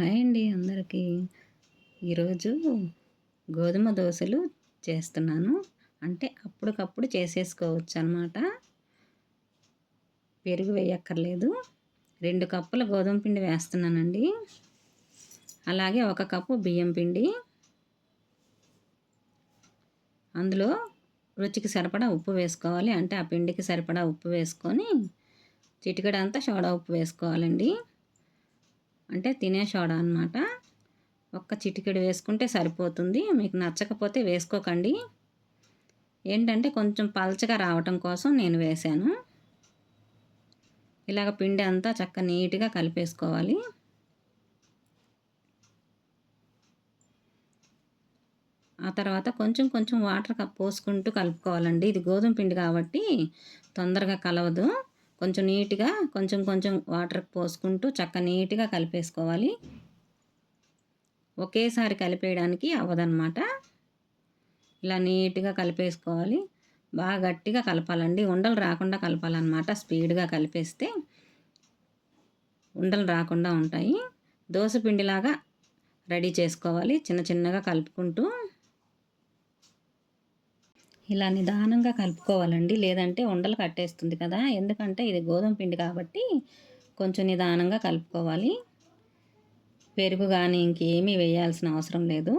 Hi అండి అందరికీ. ఈరోజు గోధుమ దోశలు చేస్తున్నాను. అంటే అప్పటికప్పుడు చేసేసుకోవచ్చు అనమాట పెరుగు వేయక్కర్లేదు. రెండు కప్పుల గోధుమ పిండి వేస్తున్నానండి. అలాగే ఒక కప్పు బియ్యం పిండి. అందులో రుచికి సరిపడా ఉప్పు వేసుకోవాలి. అంటే ఆ పిండికి సరిపడా ఉప్పు వేసుకొని చిటికడంతా సోడా ఉప్పు వేసుకోవాలండి. అంటే తినే సోడా అనమాట ఒక్క చిటికెడు వేసుకుంటే సరిపోతుంది. మీకు నచ్చకపోతే వేసుకోకండి. ఏంటంటే కొంచెం పల్చగా రావటం కోసం నేను వేశాను. ఇలాగ పిండి అంతా చక్క నీట్గా కలిపేసుకోవాలి. ఆ తర్వాత కొంచెం కొంచెం వాటర్ పోసుకుంటూ కలుపుకోవాలండి. ఇది గోధుమ పిండి కాబట్టి తొందరగా కలవదు. కొంచెం నీట్గా కొంచెం కొంచెం వాటర్ పోసుకుంటూ చక్క నీట్గా కలిపేసుకోవాలి. ఒకేసారి కలిపేయడానికి అవ్వదన్నమాట. ఇలా నీట్గా కలిపేసుకోవాలి. బాగా గట్టిగా కలపాలండి. ఉండలు రాకుండా కలపాలన్నమాట. స్పీడ్గా కలిపేస్తే ఉండలు రాకుండా ఉంటాయి. దోశ పిండిలాగా రెడీ చేసుకోవాలి. చిన్న చిన్నగా కలుపుకుంటూ ఇలా నిదానంగా కలుపుకోవాలండి. లేదంటే ఉండలు కట్టేస్తుంది కదా. ఎందుకంటే ఇది గోధుమ పిండి కాబట్టి కొంచెం నిదానంగా కలుపుకోవాలి. పెరుగు కానీ ఇంకేమీ వేయాల్సిన అవసరం లేదు.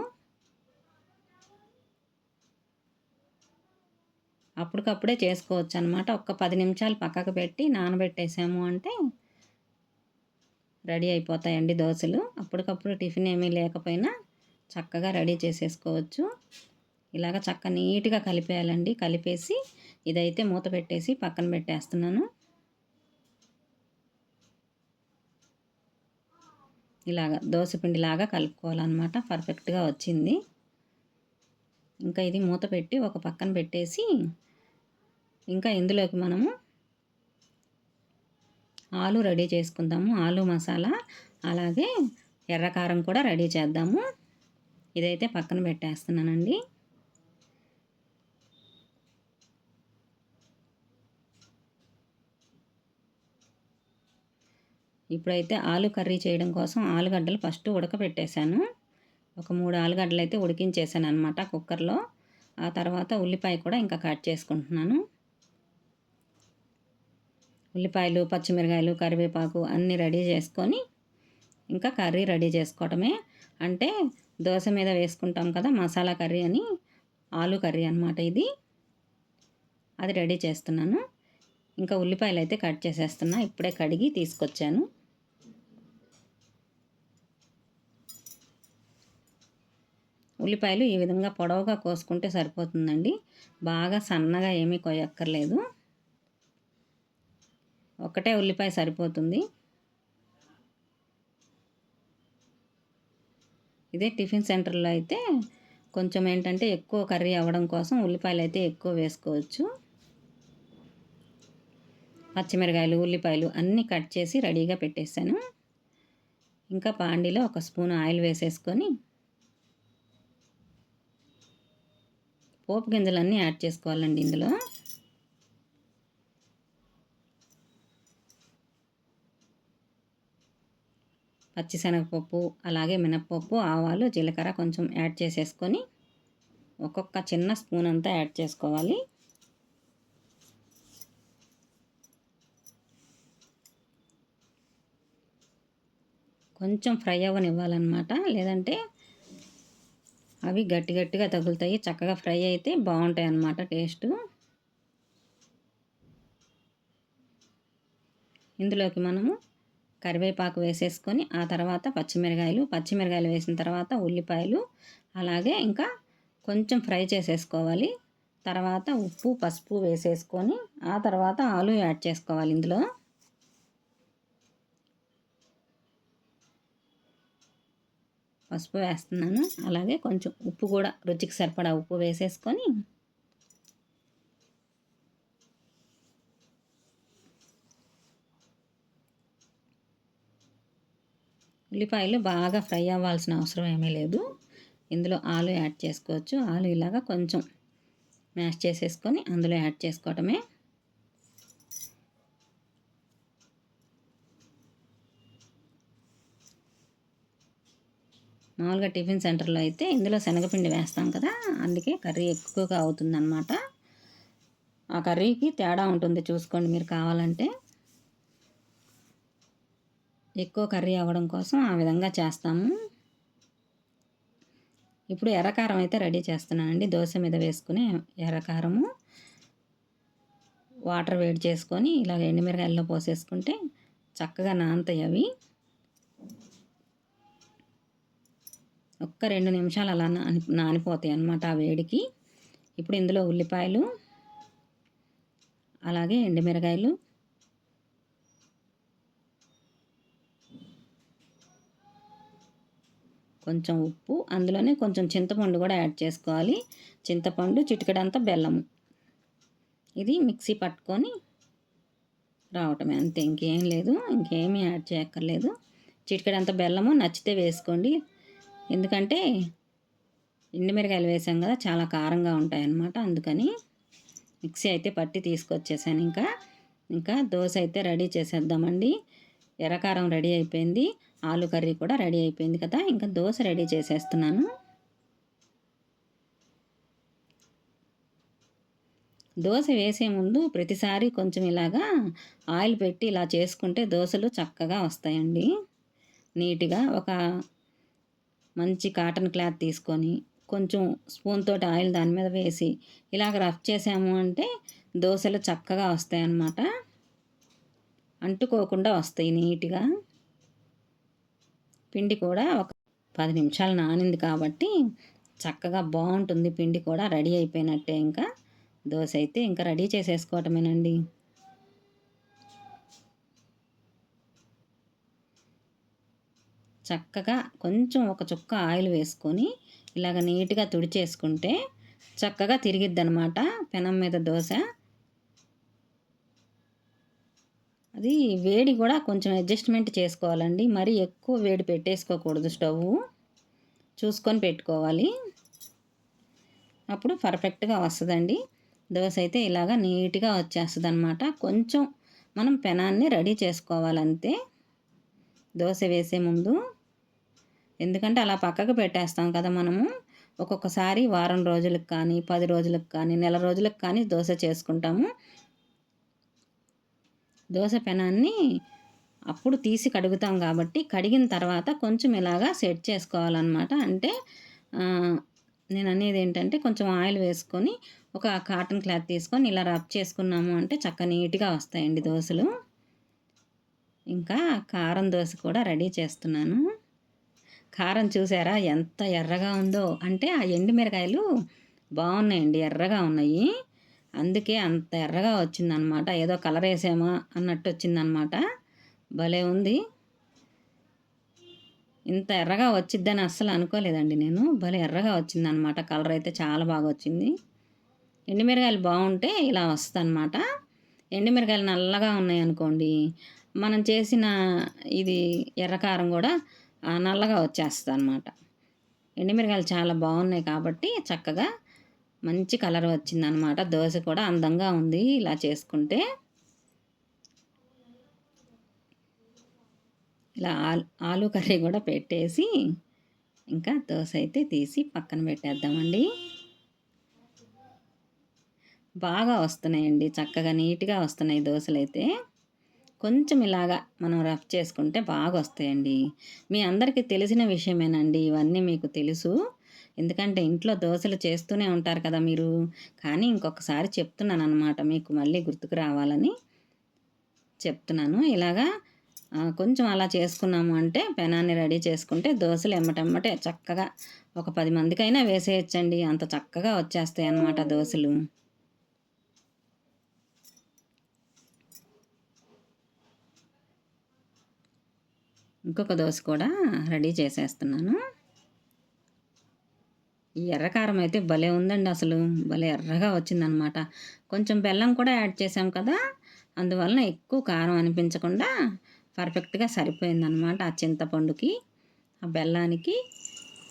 అప్పటికప్పుడే చేసుకోవచ్చు అనమాట ఒక్క పది నిమిషాలు పక్కకు పెట్టి నానబెట్టేసాము అంటే రెడీ అయిపోతాయండి దోశలు. అప్పటికప్పుడు టిఫిన్ ఏమీ లేకపోయినా చక్కగా రెడీ చేసేసుకోవచ్చు. ఇలాగ చక్క నీట్గా కలిపేయాలండి. కలిపేసి ఇదైతే మూత పెట్టేసి పక్కన పెట్టేస్తున్నాను. ఇలాగ దోశపిండిలాగా కలుపుకోవాలన్నమాట. పర్ఫెక్ట్గా వచ్చింది. ఇంకా ఇది మూత పెట్టి ఒక పక్కన పెట్టేసి ఇంకా ఇందులోకి మనము ఆలు రెడీ చేసుకుందాము. ఆలు మసాలా అలాగే ఎర్రకారం కూడా రెడీ చేద్దాము. ఇదైతే పక్కన పెట్టేస్తున్నానండి. ఇప్పుడైతే ఆలు కర్రీ చేయడం కోసం ఆలుగడ్డలు ఫస్ట్ ఉడకబెట్టేశాను. ఒక మూడు ఆలుగడ్డలు అయితే ఉడికించేసాను అనమాట కుక్కర్లో. ఆ తర్వాత ఉల్లిపాయ కూడా ఇంకా కట్ చేసుకుంటున్నాను. ఉల్లిపాయలు పచ్చిమిరకాయలు కరివేపాకు అన్నీ రెడీ చేసుకొని ఇంకా కర్రీ రెడీ చేసుకోవటమే. అంటే దోశ మీద వేసుకుంటాం కదా మసాలా కర్రీ అని ఆలు కర్రీ అనమాట ఇది. అది రెడీ చేస్తున్నాను. ఇంకా ఉల్లిపాయలు అయితే కట్ చేసేస్తున్నా ఇప్పుడే కడిగి తీసుకొచ్చాను. ఉల్లిపాయలు ఈ విధంగా పొడవుగా కోసుకుంటే సరిపోతుందండి. బాగా సన్నగా ఏమీ కొయ్యక్కర్లేదు. ఒకటే ఉల్లిపాయ సరిపోతుంది. ఇదే టిఫిన్ సెంటర్లో అయితే కొంచెం ఏంటంటే ఎక్కువ కర్రీ అవ్వడం కోసం ఉల్లిపాయలు అయితే ఎక్కువ వేసుకోవచ్చు. పచ్చిమిరకాయలు ఉల్లిపాయలు అన్నీ కట్ చేసి రెడీగా పెట్టేశాను ఇంకా పాండిలో ఒక స్పూన్ ఆయిల్ వేసేసుకొని పోపు గింజలన్నీ యాడ్ చేసుకోవాలండి ఇందులో. పచ్చిశనగపప్పు అలాగే మినప్పప్పు ఆవాలు జీలకర్ర కొంచెం యాడ్ చేసేసుకొని ఒక్కొక్క చిన్న స్పూన్ అంతా యాడ్ చేసుకోవాలి. కొంచెం ఫ్రై అవ్వనివ్వాలన్నమాట. లేదంటే అవి గట్టి గట్టిగా తగులుతాయి. చక్కగా ఫ్రై అయితే బాగుంటాయి అన్నమాట టేస్ట్. ఇందులోకి మనము కరివేపాకు వేసేసుకొని ఆ తర్వాత పచ్చిమిరకాయలు పచ్చిమిరకాయలు వేసిన తర్వాత ఉల్లిపాయలు అలాగే ఇంకా కొంచెం ఫ్రై చేసేసుకోవాలి. తర్వాత ఉప్పు పసుపు వేసేసుకొని ఆ తర్వాత ఆలు యాడ్ చేసుకోవాలి ఇందులో. పసుపు వేస్తున్నాను. అలాగే కొంచెం ఉప్పు కూడా రుచికి సరిపడా ఉప్పు వేసేసుకొని ఉల్లిపాయలు బాగా ఫ్రై అవ్వాల్సిన అవసరం ఏమీ లేదు. ఇందులో ఆలు యాడ్ చేసుకోవచ్చు. ఆలు ఇలాగా కొంచెం మ్యాష్ చేసేసుకొని అందులో యాడ్ చేసుకోవటమే మామూలుగా టిఫిన్ సెంటర్లో అయితే ఇందులో శనగపిండి వేస్తాం కదా అందుకే కర్రీ ఎక్కువగా అవుతుందన్నమాట. ఆ కర్రీకి తేడా ఉంటుంది చూసుకోండి మీరు కావాలంటే. ఎక్కువ కర్రీ అవ్వడం కోసం ఆ విధంగా చేస్తాము. ఇప్పుడు ఎర్రకారం అయితే రెడీ చేస్తున్నానండి. దోశ మీద వేసుకుని ఎర్రకారము. వాటర్ వేడి చేసుకొని ఇలా ఎండుమిరకాయల్లో పోసేసుకుంటే చక్కగా నానతాయి అవి. ఒక్క రెండు నిమిషాలు అలా నాని నానిపోతాయి అన్నమాట ఆ వేడికి. ఇప్పుడు ఇందులో ఉల్లిపాయలు అలాగే ఎండుమిరకాయలు కొంచెం ఉప్పు అందులోనే కొంచెం చింతపండు కూడా యాడ్ చేసుకోవాలి. చింతపండు చిటికడంతా బెల్లము. ఇది మిక్సీ పట్టుకొని రావటమే అంతే. ఇంకేం లేదు ఇంకేమీ యాడ్ చేయక్కర్లేదు. చిటికడంత బెల్లము నచ్చితే వేసుకోండి. ఎందుకంటే ఎండుమిరకాయలు వేసాం కదా చాలా కారంగా ఉంటాయన్నమాట. అందుకని మిక్సీ అయితే పట్టి తీసుకొచ్చేసాను ఇంకా. ఇంకా దోశ అయితే రెడీ చేసేద్దామండి. ఎర్రకారం రెడీ అయిపోయింది. ఆలు కర్రీ కూడా రెడీ అయిపోయింది కదా ఇంకా దోశ రెడీ చేసేస్తున్నాను. దోశ వేసే ముందు ప్రతిసారి కొంచెం ఇలాగా ఆయిల్ పెట్టి ఇలా చేసుకుంటే దోశలు చక్కగా వస్తాయండి. నీట్గా ఒక మంచి కాటన్ క్లాత్ తీసుకొని కొంచెం స్పూన్ తోటి ఆయిల్ దాని మీద వేసి ఇలాగ రఫ్ చేసాము అంటే దోశలు చక్కగా వస్తాయి అన్నమాట అంటుకోకుండా వస్తాయి నీట్గా. పిండి కూడా ఒక పది నిమిషాలు నానింది కాబట్టి చక్కగా బాగుంటుంది. పిండి కూడా రెడీ అయిపోయినట్టే ఇంకా. దోశ అయితే ఇంకా రెడీ చేసేసుకోవటమేనండి. చక్కగా కొంచెం ఒక చుక్క ఆయిల్ వేసుకొని ఇలాగ నీట్గా తుడిచేసుకుంటే చక్కగా తిరిగిద్ది అనమాట పెనం మీద దోశ. అది వేడి కూడా కొంచెం అడ్జస్ట్మెంట్ చేసుకోవాలండి. మరీ ఎక్కువ వేడి పెట్టేసుకోకూడదు స్టవ్ చూసుకొని పెట్టుకోవాలి. అప్పుడు పర్ఫెక్ట్గా వస్తుందండి. దోశ అయితే ఇలాగా నీట్గా వచ్చేస్తుంది అనమాట కొంచెం మనం పెనాన్ని రెడీ చేసుకోవాలంతే. దోశ వేసే ముందు ఎందుకంటే అలా పక్కకు పెట్టేస్తాం కదా మనము. ఒక్కొక్కసారి వారం రోజులకు కానీ పది రోజులకు కానీ నెల రోజులకు కానీ దోశ చేసుకుంటాము. దోశ పెనాన్ని అప్పుడు తీసి కడుగుతాం కాబట్టి కడిగిన తర్వాత కొంచెం ఇలాగా సెట్ చేసుకోవాలన్నమాట. అంటే నేను అనేది ఏంటంటే కొంచెం ఆయిల్ వేసుకొని ఒక కాటన్ క్లాత్ తీసుకొని ఇలా రబ్ చేసుకున్నాము అంటే చక్క నీట్గా వస్తాయండి దోశలు. ఇంకా కారం దోశ కూడా రెడీ చేస్తున్నాను. కారం చూసారా ఎంత ఎర్రగా ఉందో. అంటే ఆ ఎండుమిరకాయలు బాగున్నాయండి ఎర్రగా ఉన్నాయి. అందుకే అంత ఎర్రగా వచ్చిందనమాట. ఏదో కలర్ వేసామా అన్నట్టు వచ్చిందనమాట. భలే ఉంది. ఇంత ఎర్రగా వచ్చిద్దని అస్సలు అనుకోలేదండి నేను. భలే ఎర్రగా వచ్చిందనమాట. కలర్ అయితే చాలా బాగా వచ్చింది. ఎండుమిరకాయలు బాగుంటే ఇలా వస్తుందన్నమాట ఎండుమిరకాయలు నల్లగా ఉన్నాయి అనుకోండి మనం చేసిన ఇది ఎర్రకారం కూడా నల్లగా వచ్చేస్తుంది అనమాట ఎండుమిరకాయలు చాలా బాగున్నాయి కాబట్టి చక్కగా మంచి కలర్ వచ్చిందనమాట దోశ కూడా అందంగా ఉంది ఇలా చేసుకుంటే. ఇలా ఆలు ఆలు కర్రీ కూడా పెట్టేసి ఇంకా దోశ అయితే తీసి పక్కన పెట్టేద్దామండి. బాగా వస్తున్నాయండి చక్కగా నీట్గా వస్తున్నాయి దోశలు అయితే కొంచెం ఇలాగా మనం రఫ్ చేసుకుంటే బాగా వస్తాయండి మీ అందరికీ తెలిసిన విషయమేనండి. ఇవన్నీ మీకు తెలుసు. ఎందుకంటే ఇంట్లో దోశలు చేస్తూనే ఉంటారు కదా మీరు. కానీ ఇంకొకసారి చెప్తున్నాను అనమాట మీకు మళ్ళీ గుర్తుకు రావాలని చెప్తున్నాను. ఇలాగా కొంచెం అలా చేసుకున్నాము అంటే పెనాన్ని రెడీ చేసుకుంటే దోశలు ఎమ్మటెమ్మటే చక్కగా ఒక పది మందికైనా వేసేయచ్చండి. అంత చక్కగా వచ్చేస్తాయి అన్నమాట దోశలు. ఇంకొక దోశ కూడా రెడీ చేసేస్తున్నాను. ఈ ఎర్రకారం అయితే భలే ఉందండి అసలు. భలే ఎర్రగా వచ్చిందనమాట. కొంచెం బెల్లం కూడా యాడ్ చేసాం కదా అందువలన ఎక్కువ కారం అనిపించకుండా పర్ఫెక్ట్గా సరిపోయిందనమాట ఆ చింతపండుకి ఆ బెల్లానికి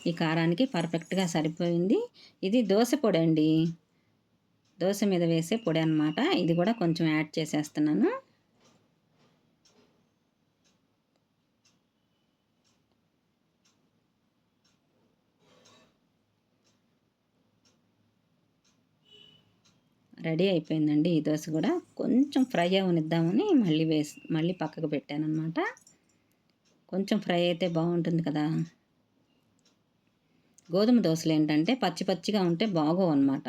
ఈ కారానికి పర్ఫెక్ట్గా సరిపోయింది. ఇది దోశ పొడి అండి. దోశ మీద వేసే పొడి అనమాట ఇది కూడా కొంచెం యాడ్ చేసేస్తున్నాను. రెడీ అయిపోయిందండి ఈ దోశ కూడా. కొంచెం ఫ్రై అవనిద్దామని మళ్ళీ వేసి మళ్ళీ పక్కకు పెట్టాను అనమాట కొంచెం ఫ్రై అయితే బాగుంటుంది కదా. గోధుమ దోశలు ఏంటంటే పచ్చి పచ్చిగా ఉంటే బాగోవు అనమాట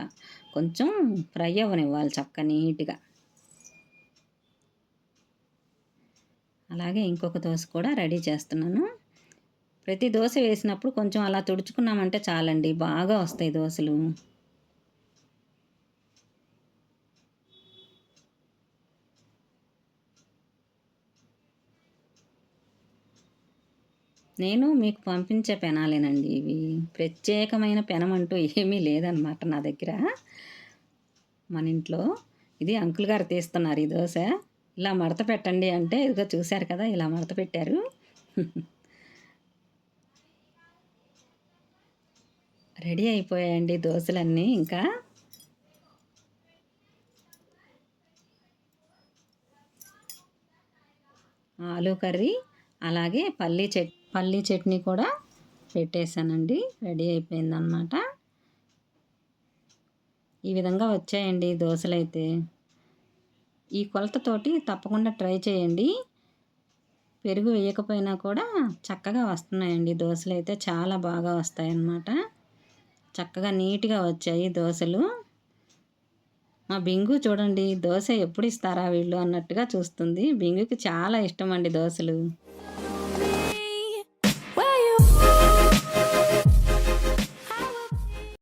కొంచెం ఫ్రై అవనివ్వాలి చక్క నీట్గా. అలాగే ఇంకొక దోశ కూడా రెడీ చేస్తున్నాను. ప్రతి దోశ వేసినప్పుడు కొంచెం అలా తుడుచుకున్నామంటే చాలండి. బాగా వస్తాయి దోశలు. నేను మీకు పంపించే పెనాలేనండి ఇవి. ప్రత్యేకమైన పెనం అంటూ ఏమీ లేదనమాట నా దగ్గర. మన ఇంట్లో ఇది అంకుల్ గారు తీస్తున్నారు ఈ దోశ. ఇలా మడత పెట్టండి అంటే ఇదిగో చూశారు కదా ఇలా మడత పెట్టారు. రెడీ అయిపోయాయండి దోశలన్నీ ఇంకా. ఆలూ కర్రీ అలాగే పల్లీ చట్ పల్లీ చట్నీ కూడా పెట్టేశానండి. రెడీ అయిపోయిందనమాట ఈ విధంగా వచ్చాయండి దోశలు అయితే ఈ కొలతతోటి తప్పకుండా ట్రై చేయండి. పెరుగు వేయకపోయినా కూడా చక్కగా వస్తున్నాయండి. దోశలు అయితే చాలా బాగా వస్తాయన్నమాట. చక్కగా నీట్గా వచ్చాయి దోశలు. మా బింగు చూడండి దోశ ఎప్పుడు ఇస్తారా వీళ్ళు అన్నట్టుగా చూస్తుంది. బింగుకి చాలా ఇష్టం అండి దోశలు.